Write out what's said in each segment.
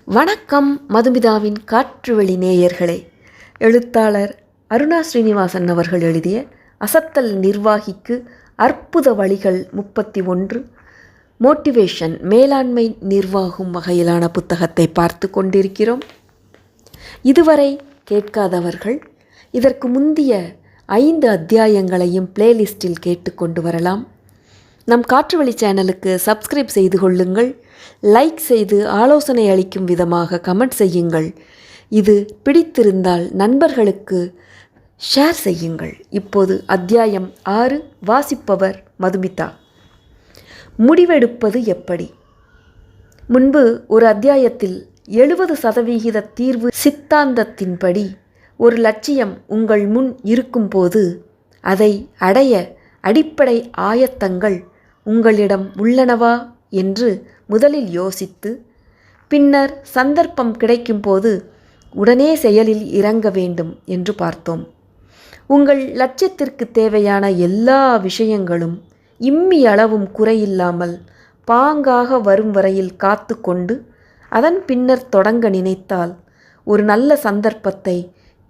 வணக்கம் மதுமிதாவின் காற்றுவெளி நேயர்களே. எழுத்தாளர் அருணா ஸ்ரீனிவாசன் அவர்கள் எழுதிய அசத்தல் நிர்வாகிக்கு அற்புத வழிகள் முப்பத்தி ஒன்று மோட்டிவேஷன் மேலாண்மை நிர்வாகும் வகையிலான புத்தகத்தை பார்த்து கொண்டிருக்கிறோம். இதுவரை கேட்காதவர்கள் இதற்கு முந்திய ஐந்து அத்தியாயங்களையும் பிளேலிஸ்டில் கேட்டுக்கொண்டு வரலாம். நம் காற்றுவழி சேனலுக்கு சப்ஸ்கிரைப் செய்து கொள்ளுங்கள். லைக் செய்து ஆலோசனை அளிக்கும் விதமாக கமெண்ட் செய்யுங்கள். இது பிடித்திருந்தால் நண்பர்களுக்கு ஷேர் செய்யுங்கள். இப்போது அத்தியாயம் ஆறு வாசிப்பவர் மதுமிதா. முடிவெடுப்பது எப்படி? முன்பு ஒரு அத்தியாயத்தில் எழுபது சதவிகித தீர்வு சித்தாந்தத்தின்படி ஒரு லட்சியம் உங்கள் முன் இருக்கும்போது அதை அடைய அடிப்படை ஆயத்தங்கள் உங்களிடம் உள்ளனவா? என்று முதலில் யோசித்து பின்னர் சந்தர்ப்பம் கிடைக்கும்போது உடனே செயலில் இறங்க வேண்டும் என்று பார்த்தோம். உங்கள் லட்சியத்திற்கு தேவையான எல்லா விஷயங்களும் இம்மி அளவும் குறையில்லாமல் பாங்காக வரும் வரையில் காத்து கொண்டு அதன் பின்னர் தொடங்க நினைத்தால் ஒரு நல்ல சந்தர்ப்பத்தை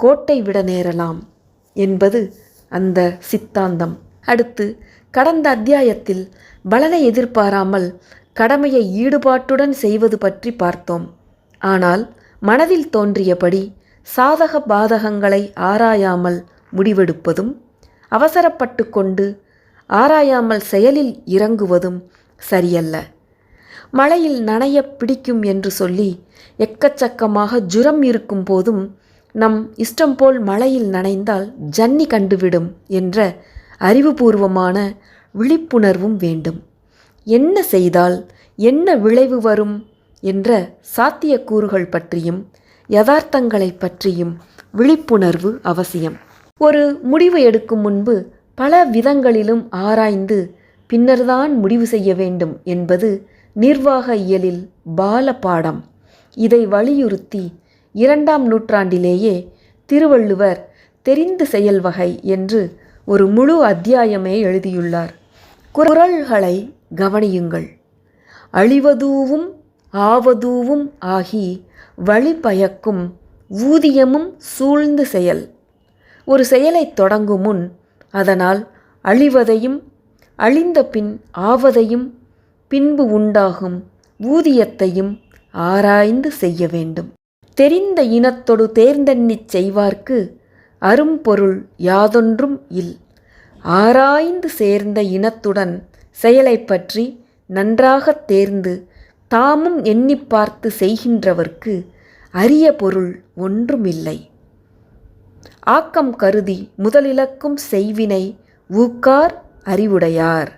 கோட்டை விட நேரலாம் என்பது அந்த சித்தாந்தம். அடுத்து கடந்த அத்தியாயத்தில் பலனை எதிர்பாராமல் கடமையை ஈடுபாட்டுடன் செய்வது பற்றி பார்த்தோம். ஆனால் மனதில் தோன்றியபடி சாதக பாதகங்களை ஆராயாமல் முடிவெடுப்பதும் அவசரப்பட்டு கொண்டு ஆராயாமல் செயலில் இறங்குவதும் சரியல்ல. மழையில் நனைய பிடிக்கும் என்று சொல்லி எக்கச்சக்கமாக ஜுரம் இருக்கும் போதும் நம் இஷ்டம் போல் மழையில் நனைந்தால் ஜன்னி கண்டுவிடும் என்ற அறிவுபூர்வமான விழிப்புணர்வும் வேண்டும். என்ன செய்தால் என்ன விளைவு வரும் என்ற சாத்தியக்கூறுகள் பற்றியும் யதார்த்தங்களை பற்றியும் விழிப்புணர்வு அவசியம். ஒரு முடிவு எடுக்கும் முன்பு பல விதங்களிலும் ஆராய்ந்து பின்னர்தான் முடிவு செய்ய வேண்டும் என்பது நிர்வாக இயலில் பால பாடம் இதை வலியுறுத்தி இரண்டாம் நூற்றாண்டிலேயே திருவள்ளுவர் தெரிந்து செயல் வகை என்று ஒரு முழு அத்தியாயமே எழுதியுள்ளார். குரல்களை கவனியுங்கள். அழிவதூவும் ஆவதூவும் ஆகி வழிபயக்கும் ஊதியமும் சூழ்ந்து செயல். ஒரு செயலை தொடங்கும் முன் அதனால் அழிவதையும் அழிந்த பின் ஆவதையும் பின்பு உண்டாகும் ஊதியத்தையும் ஆராய்ந்து செய்ய வேண்டும். தெரிந்த இனத்தொடு தேர்ந்தெண்ணிச் செய்வார்க்கு அரும்பொருள் யாதொன்றும் இல். ஆராய்ந்து சேர்ந்த இனத்துடன் செயலை பற்றி நன்றாக தேர்ந்து தாமும் எண்ணி பார்த்து செய்கின்றவர்க்கு அரிய பொருள் ஒன்றுமில்லை. ஆக்கம் கருதி முதலிலக்கும் செய்வினை ஊக்கார் அறிவுடையார்.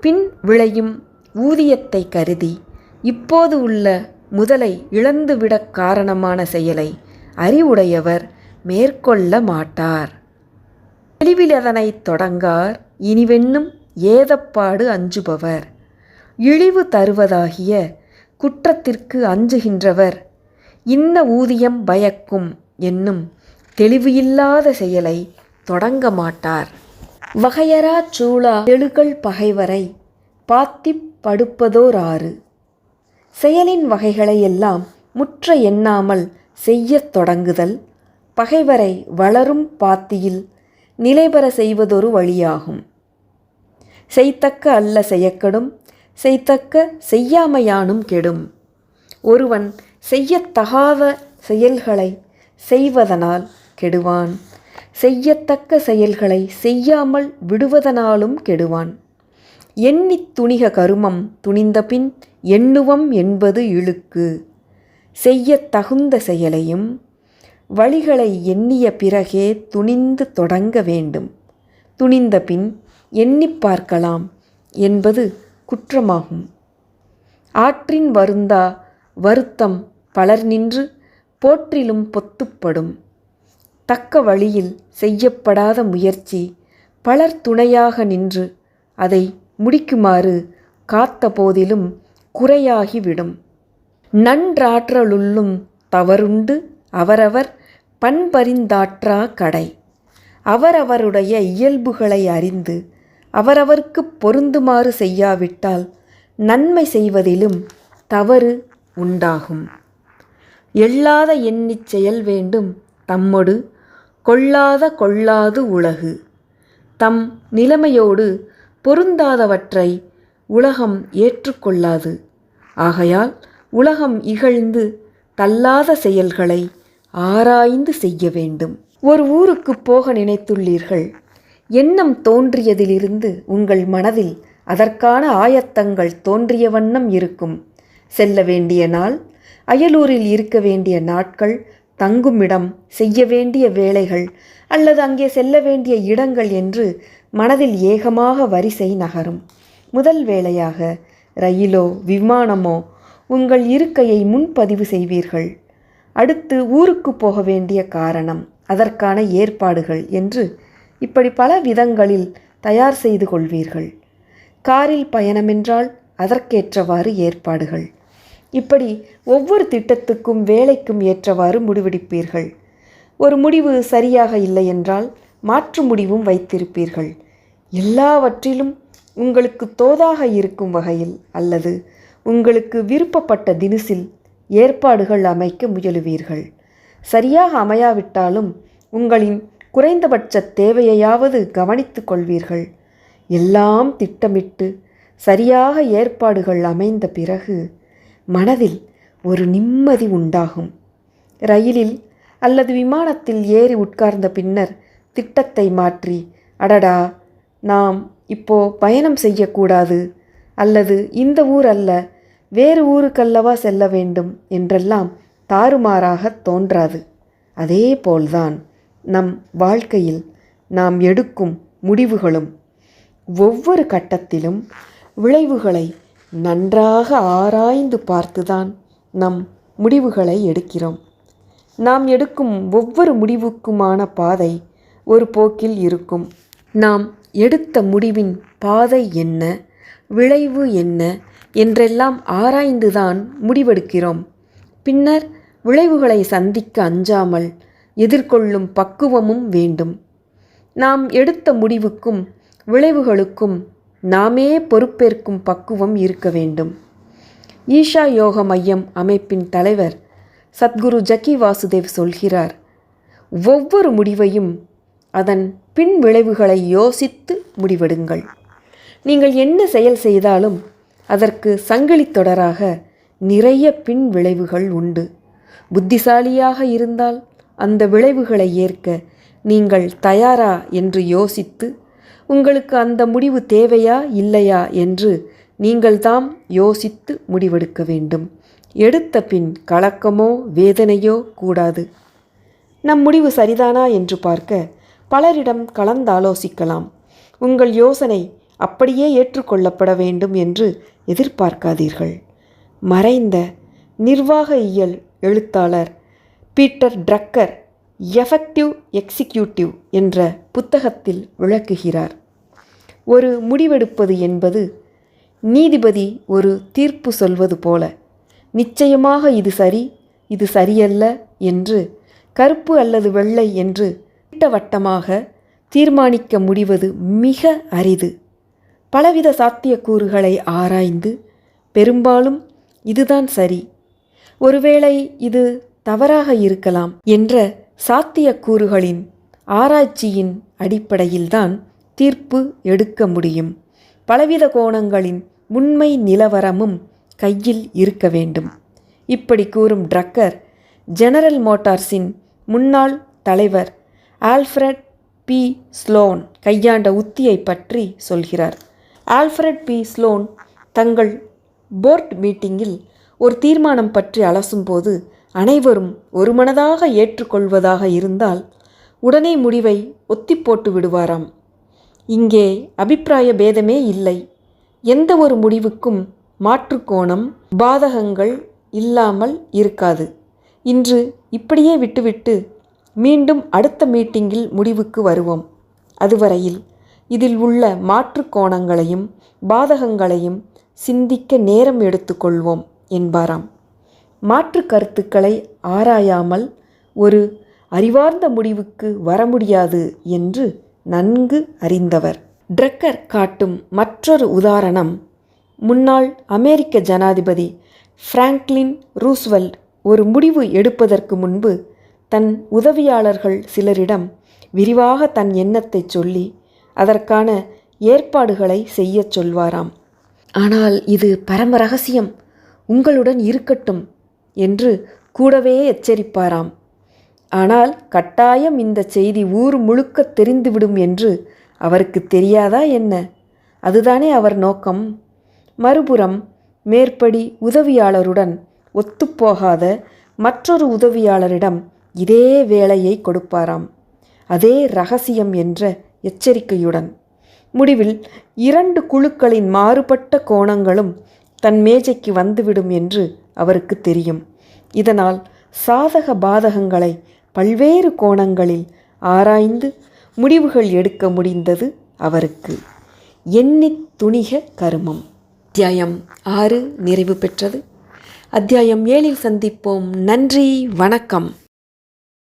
பின் விளையும் ஊதியத்தை கருதி இப்போது உள்ள முதலை இழந்துவிடக் காரணமான செயலை அறிவுடையவர் மேற்கொள்ள மாட்டார். தெளிவில் அதனை தொடங்கார் இனிவென்னும் ஏதப்பாடு அஞ்சுபவர். இழிவு தருவதாகிய குற்றத்திற்கு அஞ்சுகின்றவர். இன்ன ஊதியம் பயக்கும் என்னும் தெளிவு இல்லாத செயலை தொடங்க மாட்டார். வகையரா சூழா தெழுகள் பகைவரை பாத்திப் படுப்பதோராறு. செயலின் வகைகளை எல்லாம் முற்ற எண்ணாமல் செய்யத் தொடங்குதல் பகைவரை வளரும் பாத்தியில் நிலைபெற செய்வதொரு வழியாகும். செய்தக்க அல்ல செய்யக்கெடும் செய்தக்க செய்யாமையானும் கெடும். ஒருவன் செய்யத்தகாத செயல்களை செய்வதனால் கெடுவான். செய்யத்தக்க செயல்களை செய்யாமல் விடுவதனாலும் கெடுவான். எண்ணித் துணிக கருமம் துணிந்தபின் எண்ணுவம் என்பது இழுக்கு. செய்யத் தகுந்த செயலையும் வழிகளை எண்ணிய பிறகே துணிந்து தொடங்க வேண்டும். துணிந்த பின் எண்ணிப் பார்க்கலாம் என்பது குற்றமாகும். ஆற்றின் வருந்தா வருத்தம் பலர் நின்று போற்றிலும் பொத்துப்படும். தக்க வழியில் செய்யப்படாத முயற்சி பலர் துணையாக நின்று அதை முடிக்குமாறு காத்த போதிலும் குறையாகிவிடும். நன்றாற்றலுள்ளும் தவறுண்டு அவரவர் பண்பறிந்தாற்றா கடை. அவரவருடைய இயல்புகளை அறிந்து அவரவர்க்கு பொருந்துமாறு செய்யாவிட்டால் நன்மை செய்வதிலும் தவறு உண்டாகும். எள்ளாத எண்ணிச் செயல் வேண்டும் தம்மொடு கொள்ளாத கொள்ளாது உலகு. தம் நிலைமையோடு பொருந்தாதவற்றை உலகம் ஏற்றுக்கொள்ளாது. ஆகையால் உலகம் இகழ்ந்து தள்ளாத செயல்களை ஆராய்ந்து செய்ய வேண்டும். ஒரு ஊருக்கு போக நினைத்துள்ளீர்கள். எண்ணம் தோன்றியதிலிருந்து உங்கள் மனதில் அதற்கான ஆயத்தங்கள் தோன்றிய வண்ணம் இருக்கும். செல்ல வேண்டிய நாள் அயலூரில் இருக்க வேண்டிய நாட்கள் தங்குமிடம் செய்ய வேண்டிய வேலைகள் அல்லது அங்கே செல்ல வேண்டிய இடங்கள் என்று மனதில் ஏகமாக வரிசை நகரும். முதல் வேளையாக ரயிலோ விமானமோ உங்கள் இருக்கையை முன்பதிவு செய்வீர்கள். அடுத்து ஊருக்கு போக வேண்டிய காரணம் அதற்கான ஏற்பாடுகள் என்று இப்படி பல விதங்களில் தயார் செய்து கொள்வீர்கள். காரில் பயணமென்றால் அதற்கேற்றவாறு ஏற்பாடுகள். இப்படி ஒவ்வொரு திட்டத்துக்கும் வேலைக்கும் ஏற்றவாறு முடிவெடுப்பீர்கள். ஒரு முடிவு சரியாக இல்லை என்றால் மாற்று முடிவும் வைத்திருப்பீர்கள். எல்லாவற்றிலும் உங்களுக்கு தோதாக இருக்கும் வகையில் அல்லது உங்களுக்கு விருப்பப்பட்ட தினசில் ஏற்பாடுகள் அமைக்க முயலுவீர்கள். சரியாக அமையாவிட்டாலும் உங்களின் குறைந்தபட்ச தேவையையாவது கவனித்து கொள்வீர்கள். எல்லாம் திட்டமிட்டு சரியாக ஏற்பாடுகள் அமைந்த பிறகு மனதில் ஒரு நிம்மதி உண்டாகும். ரயிலில் அல்லது விமானத்தில் ஏறி உட்கார்ந்த பின்னர் திட்டத்தை மாற்றி அடடா நாம் இப்போ பயணம் செய்யக்கூடாது. அல்லது இந்த ஊர் அல்ல வேறு ஊருக்கல்லவா செல்ல வேண்டும் என்றெல்லாம் தாறுமாறாக தோன்றாது. அதே போல்தான். நம் வாழ்க்கையில் நாம் எடுக்கும் முடிவுகளும் ஒவ்வொரு கட்டத்திலும் விளைவுகளை நன்றாக ஆராய்ந்து பார்த்துதான் நம் முடிவுகளை எடுக்கிறோம். நாம் எடுக்கும் ஒவ்வொரு முடிவுக்குமான பாதை ஒரு போக்கில் இருக்கும். நாம் எடுத்த முடிவின் பாதை என்ன விளைவு என்ன என்றெல்லாம் ஆராய்ந்துதான் முடிவெடுக்கிறோம். பின்னர் விளைவுகளை சந்திக்க அஞ்சாமல் எதிர்கொள்ளும் பக்குவமும் வேண்டும். நாம் எடுத்த முடிவுக்கும் விளைவுகளுக்கும் நாமே பொறுப்பேற்கும் பக்குவம் இருக்க வேண்டும். ஈஷா யோக மையம் அமைப்பின் தலைவர் சத்குரு ஜக்கி வாசுதேவ் சொல்கிறார் ஒவ்வொரு முடிவையும் அதன் பின் விளைவுகளை யோசித்து முடிவெடுங்கள். நீங்கள் என்ன செயல் செய்தாலும் அதற்கு சங்கிலி தொடராக நிறைய பின் விளைவுகள் உண்டு. புத்திசாலியாக இருந்தால் அந்த விளைவுகளை ஏற்க நீங்கள் தயாரா என்று யோசித்து உங்களுக்கு அந்த முடிவு தேவையா இல்லையா என்று நீங்கள்தாம் யோசித்து முடிவெடுக்க வேண்டும். எடுத்த பின் கலக்கமோ வேதனையோ கூடாது. நம் முடிவு சரிதானா என்று பார்க்க பலரிடம் கலந்தாலோசிக்கலாம். உங்கள் யோசனை அப்படியே ஏற்றுக்கொள்ளப்பட வேண்டும் என்று எதிர்பார்க்காதீர்கள். மறைந்த நிர்வாக இயல் எழுத்தாளர் பீட்டர் ட்ரக்கர் எஃபெக்டிவ் எக்ஸிக்யூட்டிவ் என்ற புத்தகத்தில் விளக்குகிறார். ஒரு முடிவெடுப்பது என்பது நீதிபதி ஒரு தீர்ப்பு சொல்வது போல நிச்சயமாக இது சரி இது சரியல்ல என்று கருப்பு அல்லது வெள்ளை என்று திட்டவட்டமாக தீர்மானிக்க முடிவது மிக அரிது. பலவித சாத்தியக்கூறுகளை ஆராய்ந்து பெரும்பாலும் இதுதான் சரி. ஒருவேளை இது தவறாக இருக்கலாம் என்ற சாத்தியக்கூறுகளின் ஆராய்ச்சியின் அடிப்படையில்தான் தீர்ப்பு எடுக்க முடியும். பலவித கோணங்களின் உண்மை நிலவரமும் கையில் இருக்க வேண்டும். இப்படி கூறும் ட்ரக்கர் ஜெனரல் மோட்டார்ஸின் முன்னாள் தலைவர் ஆல்ஃப்ரட் பி. ஸ்லோன் கையாண்ட உத்தியை பற்றி சொல்கிறார். Alfred B. ஸ்லோன் தங்கள் போர்ட் மீட்டிங்கில் ஒரு தீர்மானம் பற்றி அலசும்போது அனைவரும் ஒருமனதாக ஏற்றுக்கொள்வதாக இருந்தால் உடனே முடிவை ஒத்தி போட்டு விடுவாராம். இங்கே அபிப்பிராய பேதமே இல்லை. எந்த ஒரு முடிவுக்கும் மாற்றுக்கோணம் பாதகங்கள் இல்லாமல் இருக்காது. இன்று இப்படியே விட்டுவிட்டு மீண்டும் அடுத்த மீட்டிங்கில் முடிவுக்கு வருவோம். அதுவரையில் இதில் உள்ள மாற்று கோணங்களையும் பாதகங்களையும் சிந்திக்க நேரம் எடுத்துக்கொள்வோம் என்பாராம். மாற்று கருத்துக்களை ஆராயாமல் ஒரு அறிவார்ந்த முடிவுக்கு வர முடியாது என்று நன்கு அறிந்தவர். ட்ரக்கர் காட்டும் மற்றொரு உதாரணம் முன்னாள் அமெரிக்க ஜனாதிபதி ஃப்ராங்க்லின் ரூஸ்வெல்ட் ஒரு முடிவு எடுப்பதற்கு முன்பு தன் உதவியாளர்கள் சிலரிடம் விரிவாக தன் எண்ணத்தை சொல்லி அதற்கான ஏற்பாடுகளை செய்யச் சொல்வாராம். ஆனால் இது பரம ரகசியம். உங்களுடன் இருக்கட்டும். என்று கூடவே எச்சரிப்பாராம். ஆனால் கட்டாயம் இந்த செய்தி ஊர் முழுக்க தெரிந்துவிடும் என்று அவருக்கு தெரியாதா என்ன? அதுதானே அவர் நோக்கம். மறுபுறம் மேற்படி உதவியாளருடன் ஒத்துப்போகாத மற்றொரு உதவியாளரிடம் இதே வேலையை கொடுப்பாராம். அதே ரகசியம் என்ற எச்சரிக்கையுடன். முடிவில் இரண்டு குழுக்களின் மாறுபட்ட கோணங்களும் தன் மேஜைக்கு வந்துவிடும் என்று அவருக்கு தெரியும். இதனால் சாதக பாதகங்களை பல்வேறு கோணங்களில் ஆராய்ந்து முடிவுகள் எடுக்க முடிந்தது அவருக்கு. எண்ணித் துணிக கருமம். அத்தியாயம் ஆறு நிறைவு பெற்றது. அத்தியாயம் ஏழில் சந்திப்போம். நன்றி. வணக்கம்.